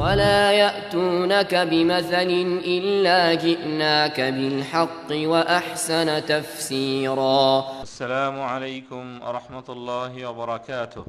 ولا يأتونك بمثل إلا جئناك بالحق وأحسن تفسيرا. السلام عليكم ورحمة الله وبركاته.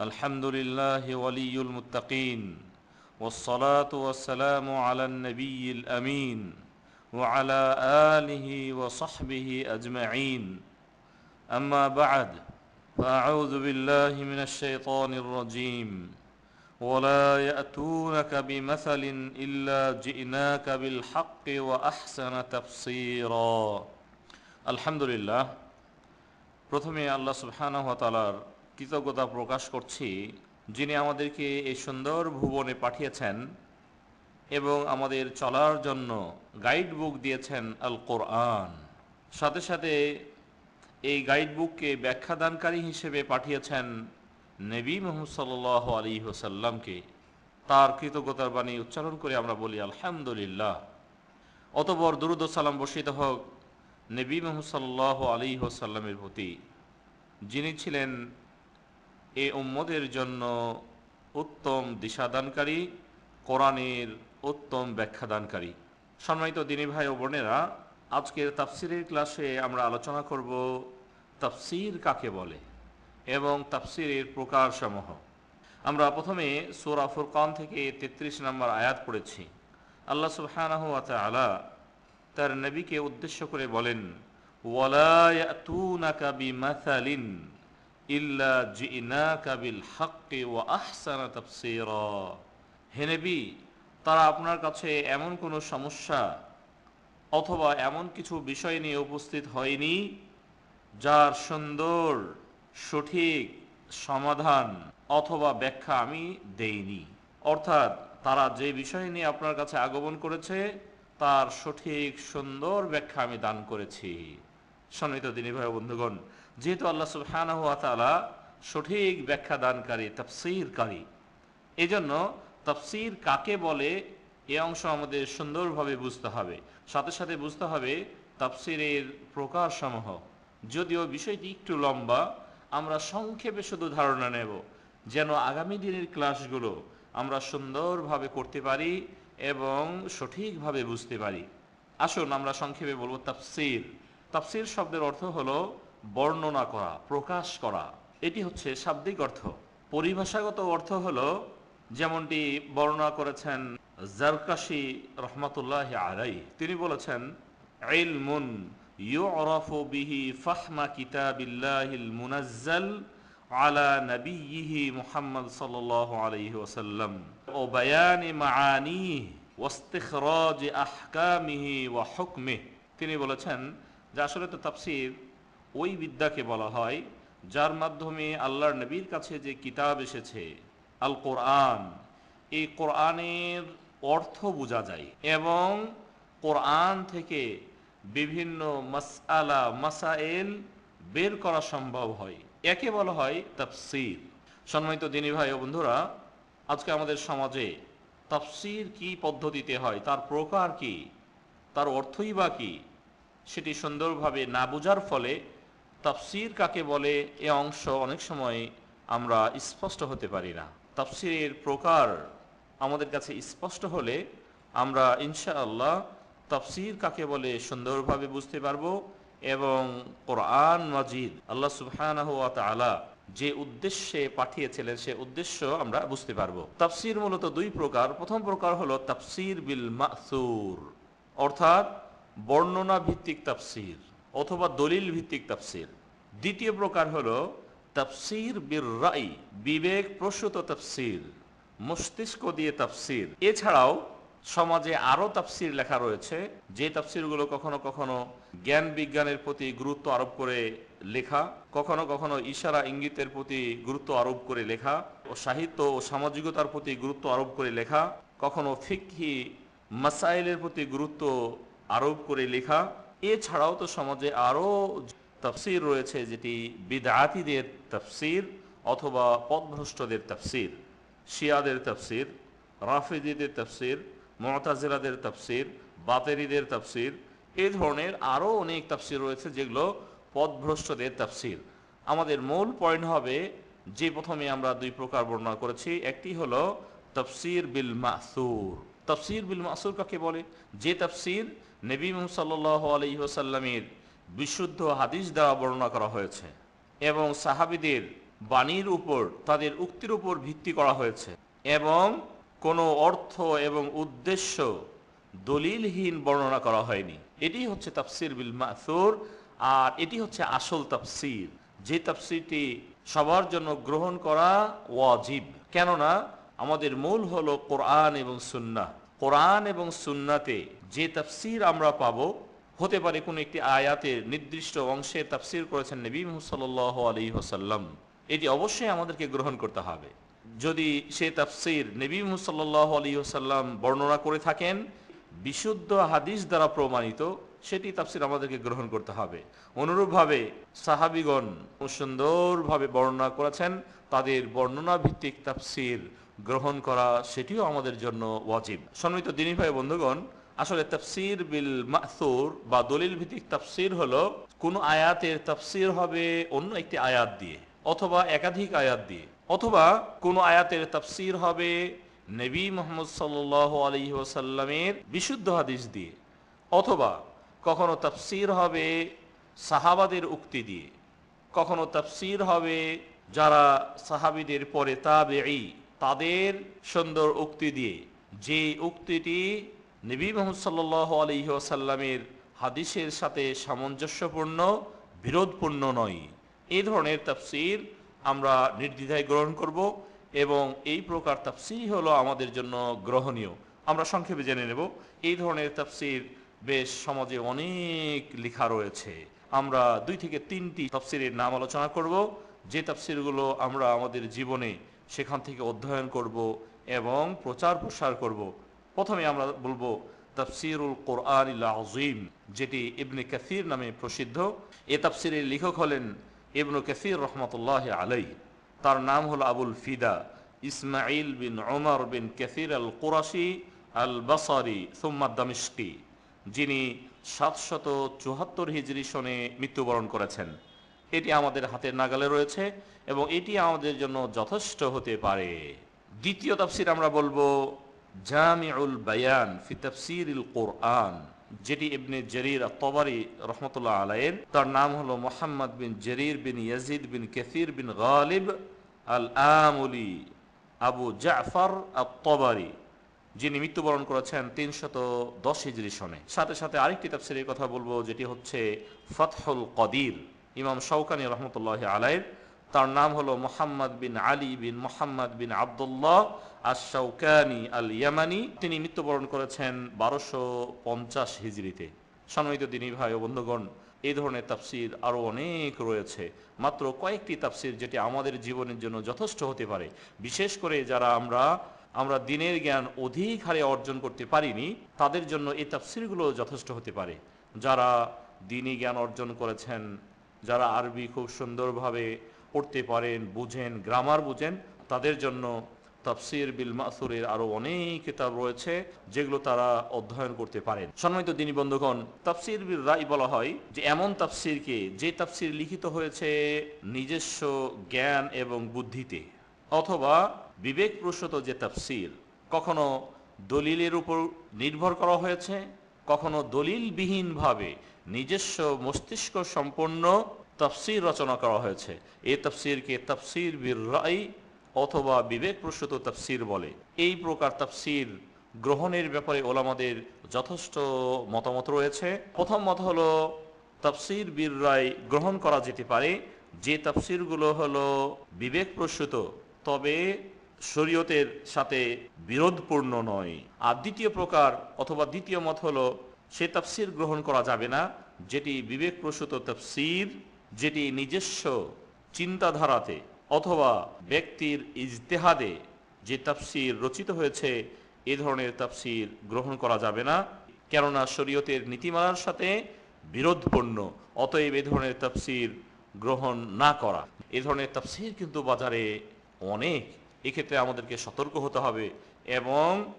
الحمد لله ولي المتقين والصلاة والسلام على النبي الأمين وعلى آله وصحبه أجمعين. أما بعد فأعوذ بالله من الشيطان الرجيم. ولا يأتونك بمثل إلا جئناك بالحق وأحسن تفسيرا الحمد لله প্রথমে আল্লাহ সুবহানাহু ওয়া তাআলার কৃতজ্ঞতা প্রকাশ করছি যিনি আমাদেরকে এই সুন্দর ভুবনে পাঠিয়েছেন এবং আমাদের চলার জন্য গাইড বুক দিয়েছেন আল কোরআন সাথে সাথে এই গাইড বুককে ব্যাখ্যাদানকারী হিসেবে পাঠিয়েছেন নবী মোহাম্মদ সাল্লাহ আলী হোসাল্লামকে তার কৃতজ্ঞতার বাণী উচ্চারণ করে আমরা বলি, আলহামদুলিল্লাহ। অতবর দুরুদ সালাম বর্ষিত হোক, নবী মোহাম্মদ সাল্লাহ আলী হোসাল্লামের প্রতি, যিনি ছিলেন এ উম্মদের জন্য উত্তম দিশাদানকারী, কোরআনের উত্তম ব্যাখ্যাদানকারী। সম্মানিত দিনী ভাই ও বোনেরা, আজকের তাফসিরের ক্লাসে আমরা আলোচনা করব, তাফসির কাকে বলে? এবং তাফসিরের প্রকারসমূহ। আমরা প্রথমে সোরা ফুরকান থেকে তেত্রিশ নম্বর আয়াত পড়েছি। আল্লাহ সুবহানাহু তাআলা তার নবীকে উদ্দেশ্য করে বলেন, ওয়ালা ইল্লা হে তারা আপনার কাছে এমন কোনো সমস্যা অথবা এমন কিছু বিষয় নিয়ে উপস্থিত হয়নি যার সুন্দর সঠিক সমাধান অথবা ব্যাখ্যা আমি দেইনি। অর্থাৎ তারা যে বিষয় নিয়ে আপনার কাছে আগমন করেছে, তার সঠিক সুন্দর ব্যাখ্যা আমি দান করেছি। সম্মিত দিনী ভাই বন্ধুগণ, যেহেতু আল্লাহ সুবহানাহু ওয়া তাআলা সঠিক ব্যাখ্যা দানকারী, তাফসীরকারী, এজন্য তাফসীর কাকে বলে এ অংশ আমাদের সুন্দরভাবে বুঝতে হবে। সাথে সাথে বুঝতে হবে তাফসীরের প্রকারসমূহ। যদিও বিষয়টি একটু লম্বা আমরা সংক্ষেপে শুধু ধারণা নেব, যেন আগামী দিনের ক্লাসগুলো আমরা সুন্দরভাবে করতে পারি এবং সঠিকভাবে বুঝতে পারি। আসুন আমরা সংক্ষেপে বলব তাফসির। তাফসির শব্দের অর্থ হলো বর্ণনা করা, প্রকাশ করা। এটি হচ্ছে শাব্দিক অর্থ। পরিভাষাগত অর্থ হলো যেমনটি বর্ণনা করেছেন জারকাশি রহমতুল্লাহ আলাই তিনি বলেছেন, ইলমুন ইউরাফু বিহি ফাহমা কিতাবিল্লাহিল মুনাজ্জাল আলা নবিয়িহি মুহাম্মদ সাল্লাল্লাহু আলাইহি ওয়াসাল্লাম। ও বায়ানি মাআনিহি ওয়াস্তিখরাজ আহকামিহি ওয়া হুকমিহি। তিনি বলেছেন, যে আসলে তো তাফসীর, ওই বিদ্যাকে বলা হয়, যার মাধ্যমে আল্লাহর নবীর কাছে যে কিতাব এসেছে আল কোরআন এই কোরআনের অর্থ বোঝা যায় এবং কোরআন থেকে বিভিন্ন মাসআলা, মাসাইল বের করা সম্ভব হয়। একে বলা হয় তাফসির। সম্মানিত দিনী ভাই ও বন্ধুরা, আজকে আমাদের সমাজে তাফসির কি পদ্ধতিতে হয়, তার প্রকার কি, তার অর্থই বা কি, সেটি সুন্দরভাবে না বোঝার ফলে তাফসির কাকে বলে এ অংশ অনেক সময় আমরা স্পষ্ট হতে পারি না। তাফসিরের প্রকার আমাদের কাছে স্পষ্ট হলে আমরা ইনশাআল্লাহ তাফসির কাকে বলে সুন্দরভাবে বুঝতে পারব? এবং কোরআন মাজিদ, আল্লাহ সুবহানাহু যে উদ্দেশ্যে পাঠিয়েছিলেন, সে উদ্দেশ্য আমরা বুঝতে পারব। তাফসির মূলত দুই প্রকার। প্রথম প্রকার হলো তাফসির বিল মাসুর, অর্থাৎ বর্ণনা ভিত্তিক তাফসির অথবা দলিল ভিত্তিক তাফসির। দ্বিতীয় প্রকার হলো তাফসির বীর রাই বিবেক প্রসূত তাফসির, মস্তিষ্ক দিয়ে তাফসির। এছাড়াও সমাজে আরও তাফসির লেখা রয়েছে, যে তাফসিরগুলো কখনো কখনো জ্ঞান বিজ্ঞানের প্রতি গুরুত্ব আরোপ করে লেখা, কখনো কখনো ইশারা ইঙ্গিতের প্রতি গুরুত্ব আরোপ করে লেখা, ও সাহিত্য ও সামাজিকতার প্রতি গুরুত্ব আরোপ করে লেখা, কখনো ফিকহি মাসাইলের প্রতি গুরুত্ব আরোপ করে লেখা। এছাড়াও তো সমাজে আরও তাফসির রয়েছে, যেটি বিদাতিদের তাফসির অথবা পদভ্রষ্টদের তাফসির, শিয়াদের তাফসির রাফিদিদের তাফসির মমতাজিরাদের তাফসির, বাতেরিদের তাফসির এই ধরনের আরও অনেক তাফসির রয়েছে যেগুলো পদভ্রষ্টদের তাফসির। আমাদের মূল পয়েন্ট হবে যে প্রথমে আমরা দুই প্রকার বর্ণনা করেছি। একটি হলো তফসির বিল মাসুর। তফসির বিল মাসুর কাকে বলে? যে তফসির নবী সাল্লাহ আলহিহসাল্লামের বিশুদ্ধ হাদিস দ্বারা বর্ণনা করা হয়েছে এবং সাহাবিদের বাণীর উপর, তাদের উক্তির উপর ভিত্তি করা হয়েছে এবং কোনো অর্থ এবং উদ্দেশ্য দলিলহীন বর্ণনা করা হয়নি। এটি হচ্ছে তাফসির বিল মাসুর আর এটি হচ্ছে আসল তাফসির। যে তাফসিরটি সবার জন্য গ্রহণ করা ওয়াজিব। কেননা আমাদের মূল হলো কোরআন এবং সুন্না কোরআন এবং সুন্নাতে যে তাফসির আমরা পাব, হতে পারে কোনো একটি আয়াতের নির্দিষ্ট অংশে তাফসির করেছেন নবী সাল আলী হোসাল্লাম এটি অবশ্যই আমাদেরকে গ্রহণ করতে হবে। যদি সে তাফসির নবী সাল্লাহ আলী হোসাল্লাম বর্ণনা করে থাকেন, বিশুদ্ধ হাদিস দ্বারা প্রমাণিত, সেটি তাফসির আমাদেরকে গ্রহণ করতে হবে। অনুরূপভাবে সাহাবিগণ সুন্দরভাবে বর্ণনা করেছেন, তাদের বর্ণনা ভিত্তিক তাফসির গ্রহণ করা, সেটিও আমাদের জন্য ওয়াজিব। সম্মিত দিনী ভাই বন্ধুগণ, আসলে তাফসির বিল মাসুর বা দলিল ভিত্তিক তাফসির হলো, কোন আয়াতের তাফসির হবে অন্য একটি আয়াত দিয়ে, অথবা একাধিক আয়াত দিয়ে। অথবা কোন আয়াতের তাফসির হবে নবী মোহাম্মদ আলহি ওসাল্লামের বিশুদ্ধ হাদিস দিয়ে, অথবা কখনো তাফসির হবে সাহাবাদের উক্তি দিয়ে, কখনো তাফসির হবে যারা সাহাবিদের পরে তাবেই তাদের সুন্দর উক্তি দিয়ে, যে উক্তিটি নবী মোহাম্মদ আলহি ওসাল্লামের হাদিসের সাথে সামঞ্জস্যপূর্ণ, বিরোধপূর্ণ নয়। এই ধরনের তাফসির আমরা নির্দ্বিধায় গ্রহণ করব এবং এই প্রকার তাফসির হলো আমাদের জন্য গ্রহণীয়। আমরা সংক্ষেপে জেনে নেব, এই ধরনের তাফসির বেশ সমাজে অনেক লেখা রয়েছে। আমরা দুই থেকে তিনটি তাফসিরের নাম আলোচনা করব। যে তাফসিরগুলো আমরা আমাদের জীবনে সেখান থেকে অধ্যয়ন করব এবং প্রচার প্রসার করব, প্রথমে আমরা বলব তাফসিরুল কোরআন আজিম যেটি ইবনে কাসির নামে প্রসিদ্ধ। এ তাফসিরের লেখক হলেন ইবনু কাসির রহমতুল্লাহ আলাই তার নাম হল আবুল ফিদা ইসমাইল বিন ওমর বিন কেসির আল কোরাশি আল বাসারি দামিস্কি যিনি সাতশত চুহাত্তর হিজরি সনে মৃত্যুবরণ করেছেন। এটি আমাদের হাতের নাগালে রয়েছে এবং এটি আমাদের জন্য যথেষ্ট হতে পারে। দ্বিতীয় তাফসির আমরা বলব জামিউল বায়ান ফি তাফসিরিল কোরআন। যেটি ইবনে জরির তবারি রহমতুল্লাহ আলাইয়ের তার নাম হলো Muhammad bin Jarir bin Yazid bin Kathir bin Ghalib al Amuli Abu Jafar Tabari যিনি মৃত্যুবরণ করেছেন তিনশত দশ হিজরি সনে। সাথে সাথে আরেকটি তাফসিরের কথা বলব, যেটি হচ্ছে ফতহুল কদির, ইমাম শৌকানি রহমতুল্লাহ আলাইয়ের তার নাম হলো মোহাম্মদ বিন আলী বিন মোহাম্মদ বিন আবদুল্লাহ আশাউকানি আল ইয়ামানি তিনি মৃত্যুবরণ করেছেন বারোশো পঞ্চাশ হিজড়িতে। সম্মানিত দিনী ভাই ও বন্ধুগণ, এই ধরনের তাফসির আরও অনেক রয়েছে। মাত্র কয়েকটি তাফসির যেটি আমাদের জীবনের জন্য যথেষ্ট হতে পারে। বিশেষ করে যারা আমরা আমরা দিনের জ্ঞান অধিক হারে অর্জন করতে পারিনি, তাদের জন্য এই তাফসিরগুলো যথেষ্ট হতে পারে। যারা দিনী জ্ঞান অর্জন করেছেন, যারা আরবি খুব সুন্দরভাবে পড়তে পারেন, বুঝেন গ্রামার বুঝেন, তাদের জন্য তাফসির বিল মাসুরের আরও অনেক কিতাব রয়েছে যেগুলো তারা অধ্যয়ন করতে পারেন। সম্মানিত দিনী বন্ধুগণ, তাফসির বিল রাই বলা হয় যে এমন তাফসিরকে যে তাফসির লিখিত হয়েছে নিজস্ব জ্ঞান এবং বুদ্ধিতে, অথবা বিবেকপ্রসূত যে তাফসির, কখনো দলিলের উপর নির্ভর করা হয়েছে, কখনো দলিলবিহীনভাবে নিজস্ব মস্তিষ্ক সম্পন্ন তফসির রচনা করা হয়েছে। এই তফসিরকে তফসির বির রাই অথবা বিবেকপ্রসূত তফসির বলে। এই প্রকার তফসির গ্রহণের ব্যাপারে ওলামাদের যথেষ্ট মতামত রয়েছে। প্রথম মত হলো, তফসির বীর রায় গ্রহণ করা যেতে পারে। যে তফসিরগুলো হলো বিবেকপ্রসূত, তবে শরীয়তের সাথে বিরোধপূর্ণ নয়। আর দ্বিতীয় প্রকার অথবা দ্বিতীয় মত হলো, সে তফসির গ্রহণ করা যাবে না, যেটি বিবেকপ্রসূত তফসির যেটি নিজস্ব চিন্তাধারাতে অথবা ব্যক্তির ইজতেহাদে যে তাফসির রচিত হয়েছে, এ ধরনের তাফসির গ্রহণ করা যাবে না। কেননা শরীয়তের নীতিমালার সাথে বিরোধপূর্ণ, অতএব এ ধরনের তাফসির গ্রহণ না করা। এ ধরনের তাফসির কিন্তু বাজারে অনেক। এক্ষেত্রে আমাদেরকে সতর্ক হতে হবে এবং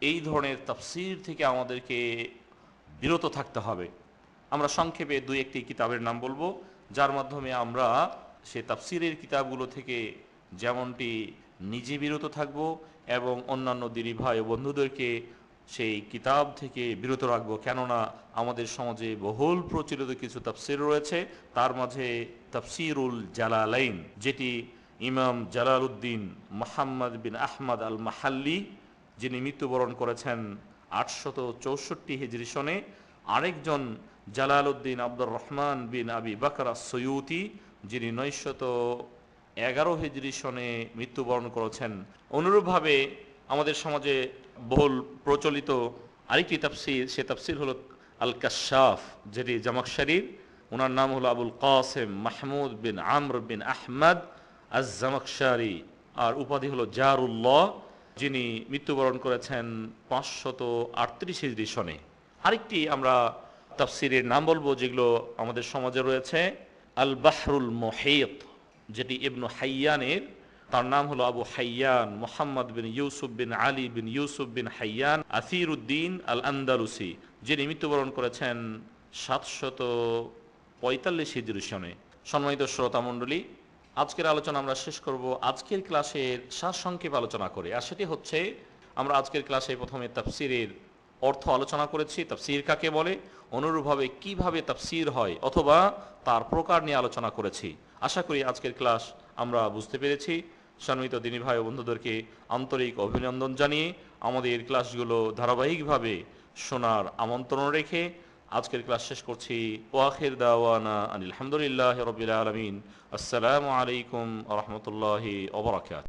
এই ধরনের তাফসির থেকে আমাদেরকে বিরত থাকতে হবে। আমরা সংক্ষেপে দুই একটি কিতাবের নাম বলব। যার মাধ্যমে আমরা সে তাফসিরের কিতাবগুলো থেকে যেমনটি নিজে বিরত থাকব এবং অন্যান্য দিদি ভাই ও বন্ধুদেরকে সেই কিতাব থেকে বিরত রাখব। কেননা আমাদের সমাজে বহুল প্রচলিত কিছু তাফসির রয়েছে। তার মাঝে তাফসিরুল জালালাইন, যেটি ইমাম জালালউদ্দিন মোহাম্মদ বিন আহমদ আল মাহাল্লি যিনি মৃত্যুবরণ করেছেন আটশত চৌষট্টি হিজরি সনে, আরেকজন জালালউদ্দিন আব্দুর রহমান বিন আবি বাকরা সৈয়ুতি যিনি নয়শত এগারো হিজরি সনে মৃত্যুবরণ করেছেন। অনুরূপভাবে আমাদের সমাজে বহুল প্রচলিত আরেকটি তাফসির, সে তাফসির হলো আল কাশাফ যেটি জামাকশারির ওনার নাম হলো আবুল কাসেম মাহমুদ বিন আমর বিন আহমদ আজ জামাকশারি আর উপাধি হলো জারুল্লাহ, যিনি মৃত্যুবরণ করেছেন পাঁচশত আটত্রিশ হিজরি সনে। আরেকটি আমরা তাফসিরের নাম বলব, যেগুলো আমাদের সমাজে রয়েছে। আল বাহরুল মোহেত, যেটি ইবনু হাইয়ানের, তার নাম হলো আবু হাইয়ান, মোহাম্মদ বিন ইউসুফ বিন আলী বিন ইউসুফ বিন হাইয়ান আসির উদ্দিন আল আন্দালুসি যিনি মৃত্যুবরণ করেছেন সাতশত পঁয়তাল্লিশ হিজরি সনে। সম্মানিত শ্রোতা মণ্ডলী, আজকের আলোচনা আমরা শেষ করব আজকের ক্লাসের সারসংক্ষেপ আলোচনা করে, আর সেটি হচ্ছে, আমরা আজকের ক্লাসে প্রথমে তাফসিরের অর্থ আলোচনা করেছি, তাফসির কাকে বলে, অনুরূপভাবে কীভাবে তাফসির হয়, অথবা তার প্রকার নিয়ে আলোচনা করেছি। আশা করি আজকের ক্লাস আমরা বুঝতে পেরেছি। সম্মিলিত দিনী ভাই বন্ধুদেরকে আন্তরিক অভিনন্দন জানিয়ে আমাদের ক্লাসগুলো ধারাবাহিকভাবে শোনার আমন্ত্রণ রেখে আজকের ক্লাস শেষ করছি। ওয়াখির দাওয়ানা আলহামদুলিল্লাহ রবিল আলমিন। আসসালামু আলাইকুম রহমতুল্লাহি ওবরাকাত